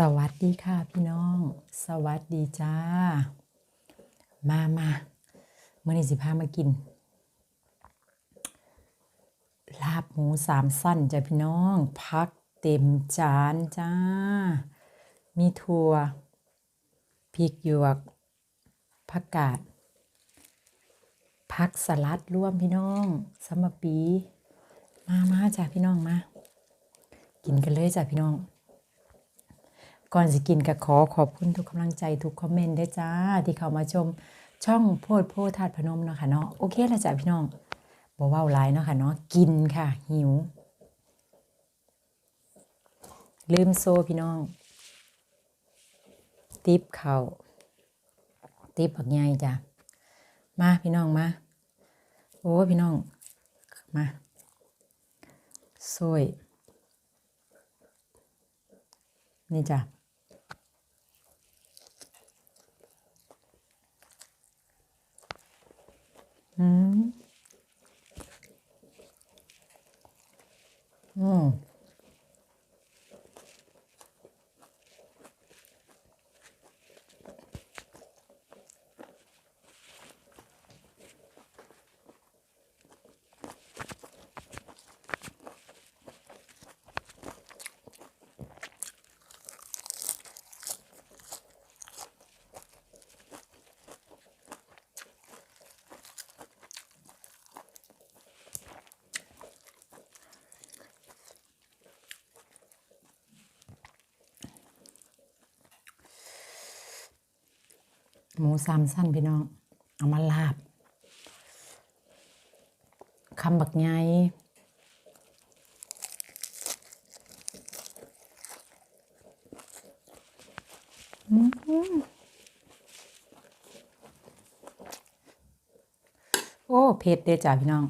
สวัสดีค่ะพี่น้อง สวัสดีจ้า มามาเมื่อนี้สิพามากิน ลาบหมูสามสั้นจ้ะพี่น้อง พักเต็มจานจ้า มีถั่วพริกหยวกผักกาดผักสลัดร่วมพี่น้องสมปี มามาจ้ะพี่น้องมา กินกันเลยจ้ะพี่น้อง ก่อนสิกินก็ขอขอบคุณทุกกำลังใจทุกคอมเมนต์ได้จ้า ที่เข้ามาชมช่องโพดโพธาตุพนมเนาะค่ะเนาะโอเคล้วจ้ะพี่น้องบ่เว้าหลายเนาะค่ะเนาะกินค่ะ หิว ลืมโซ่พี่น้อง ติบเขาติบผักใหญ่จ้ะมาพี่น้องมาโอ้พี่น้องมาโซอยนี่จ้ะ อืม หมูสามสั้นพี่น้อง เอามาลาบคำบักไงโอ้ เผ็ดเด้จ้าพี่น้อง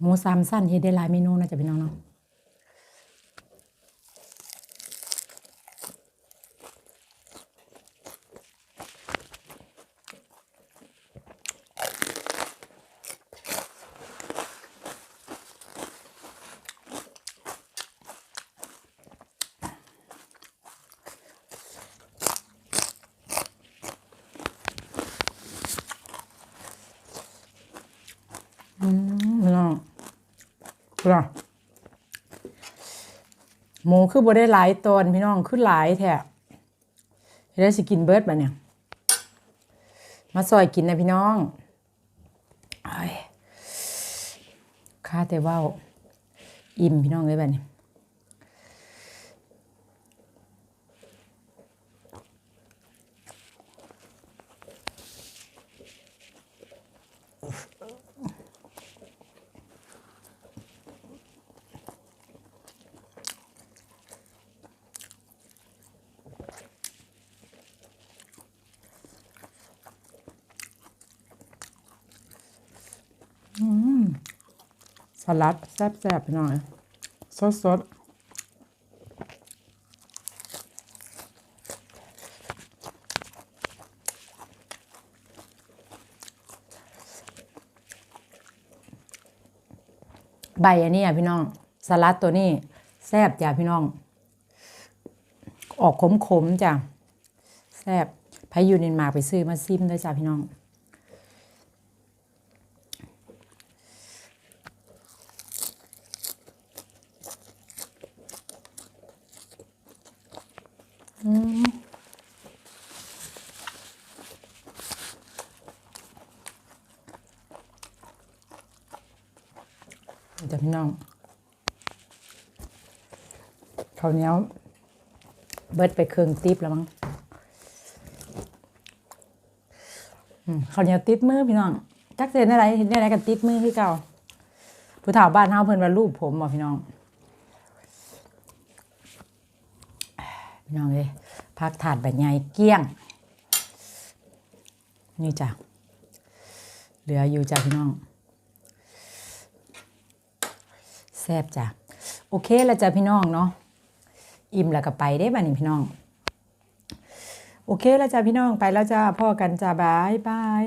หมูสามสั้นเฮ็ดได้หลายเมนูนะจ๊ะพี่น้องเนาะ อืมพี่น้อง พี่น้องหมูคือบ่ได้หลายตอนพี่น้องคือหลายแท้เฮ็ดได้สิกินเบิดบัดเนี่ย มาซอยกินนะพี่น้องอ้ายข้าแต่ว่าอิ่มพี่น้องเลยบัดเนี่ย ส ลัดแซ่บๆพี่น้องสดสดๆใบอันนี้อะพี่น้อง สลัดตัวนี้แซ่บจ้ะพี่น้อง ออกขมๆจ้ะแซ่บไผอยู่เดนมาไปซื้อมาซิมด้วยจ้าพี่น้อง จะพี่น้องข้าวเหนียว เบิดไปเครื่องติ๊บแล้วมั้งอืมข้าวเหนียวติดมือพี่น้องจักเจนอะไรเห็นอะไรกันติดมือคือเก่าผู้เฒ่าบ้านเฮาเพิ่นว่ารูปผมบ่พี่น้อง พี่น้องเอ้ยพักถาดแบบใหญ่เกี้ยง นี่จ้ะเหลืออยู่จ้ะพี่น้องแซ่บจ้ะโอเคแล้วจ้ะพี่น้องเนาะอิ่มแล้วก็ไปได้บ้านี่พี่น้อง โอเคแล้วจ้ะพี่น้องไปแล้วจ้าพ่อกันจ้าบายบาย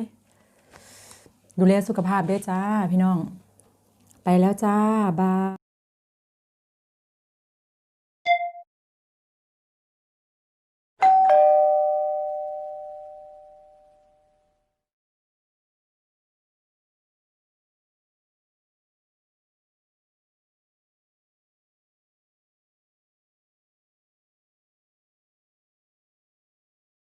ดูแลสุขภาพด้วยจ้าพี่น้อง ไปแล้วจ้าบาย